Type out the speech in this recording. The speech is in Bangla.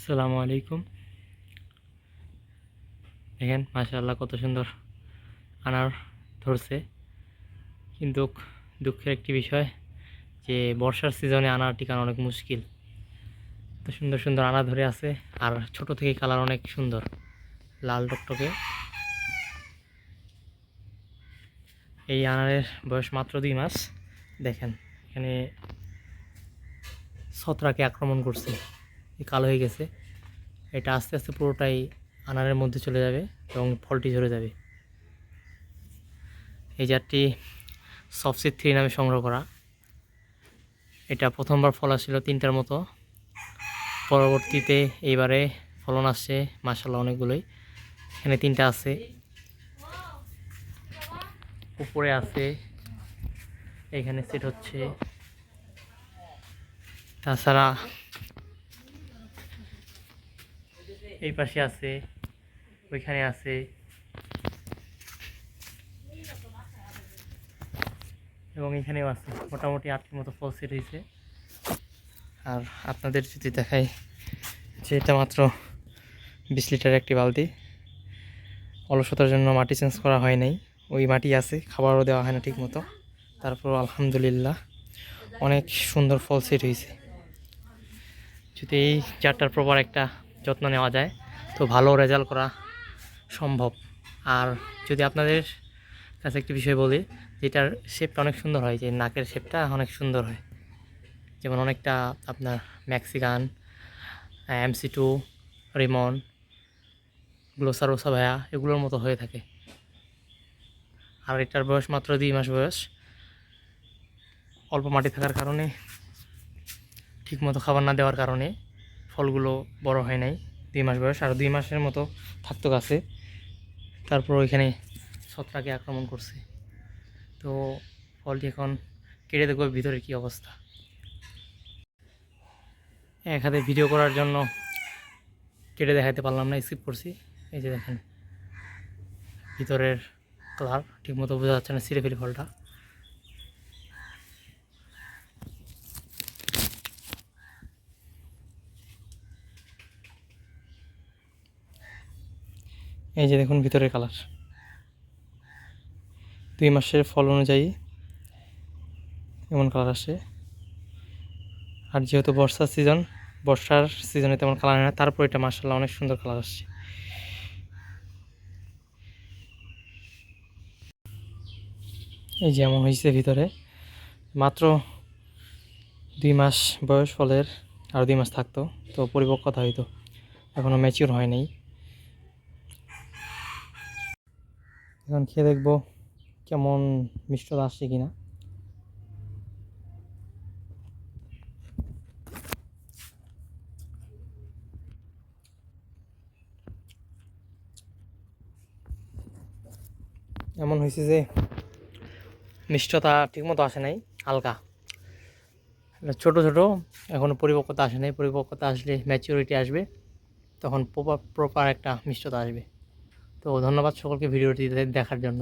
আসসালামু আলাইকুম। দেখেন, মাশাআল্লাহ কত সুন্দর আনার ধরছে। কিন্তু দুঃখের একটি বিষয় যে, বর্ষার সিজনে আনার টিকানো অনেক মুশকিল। এত সুন্দর সুন্দর আনা ধরে আছে, আর ছোট থেকে কালার অনেক সুন্দর, লাল টকটকে। এই আনারের বয়স মাত্র দুই মাস। দেখেন, এখানে ছত্রাকে আক্রমণ করছে। কালো হয়ে গেছে। এটা আস্তে আস্তে পুরোটাই আনারের মধ্যে চলে যাবে এবং ফলটি ঝরে যাবে। এই জাতটি সফসিড থ্রি নামে সংগ্রহ করা। এটা প্রথমবার ফল আসছিল তিনটার মতো। পরবর্তীতে এইবারে ফলন আসছে মাসাল্লাহ অনেকগুলোই। এখানে তিনটা আছে। উপরে আছে। এখানে সেট হচ্ছে। তাছাড়া এই পাশে আছে, ওইখানে আছে। এবং এখানেও আছে, মোটামুটি আটটির মতো ফল সেট হয়েছে। আর আপনাদের যদি দেখাই যে এটা মাত্র বিশ লিটার একটি বালতি, অলসতার জন্য মাটি চেঞ্জ করা হয় নাই। ওই মাটি আছে, খাবারও দেওয়া হয় না ঠিক মতো তারপর আলহামদুলিল্লাহ অনেক সুন্দর ফল সেট হয়েছে। যদি এই চারটার প্রপার একটা যত্ন নেওয়া যায়। তো ভালো রেজাল্ট করা সম্ভব। আর যদি আপনাদের কাছে একটি বিষয় বলি, যেটার শেপটা অনেক সুন্দর হয়, যে নাকের শেপটা অনেক সুন্দর হয়। যেমন অনেকটা আপনার ম্যাক্সিকান এমসি টু রিমন গ্লোসারোসা ভায়া, এগুলোর মতো হয়ে থাকে। আর এটার বয়স মাত্র দুই মাস বয়স। অল্প মাটি থাকার কারণে, ঠিকমতো খাবার না দেওয়ার কারণে ফলগুলো বড় হয় নাই। দুই মাস বয়স, আর দুই মাসের মতো থাকতো গাছে তারপর ওইখানে ছত্রাকে আক্রমণ করছে। তো ফলটি এখন কেটে দেখব ভিতরে কি অবস্থা। এক হাতে ভিডিও করার জন্য কেটে দেখাতে পারলাম না স্কিপ করছি। এই যে দেখেন, ভিতরের কালার ঠিকমতো বোঝা যাচ্ছে না সিরে ফেলি ফলটা। এই যে দেখুন ভিতরের কালার। দুই মাসের ফল অনুযায়ী এমন কালার আসে। আর যেহেতু বর্ষার সিজন বর্ষার সিজনে তেমন কালার হয় না, তারপর এটা মার্শাল্লাহ অনেক সুন্দর কালার আসছে। এই যে এমন হয়েছে ভিতরে। মাত্র দুই মাস বয়স ফলের, আর দুই মাস থাকতো, তো পরিপক্কতা হইতো এখনও ম্যাচিওর হয় নাই। এখন খেয়ে দেখব কেমন মিষ্টতা আসছে কিনা। এমন হয়েছে যে মিষ্টতা ঠিকমতো আসে নাই, হালকা। ছোট ছোট এখনও পরিপক্কতা আসে নাই, পরিপক্কতা আসলে ম্যাচিউরিটি আসবে, তখন প্রপার প্রপার একটা মিষ্টতা আসবে। তো ধন্যবাদ সকলকে ভিডিওটি দেখার জন্য।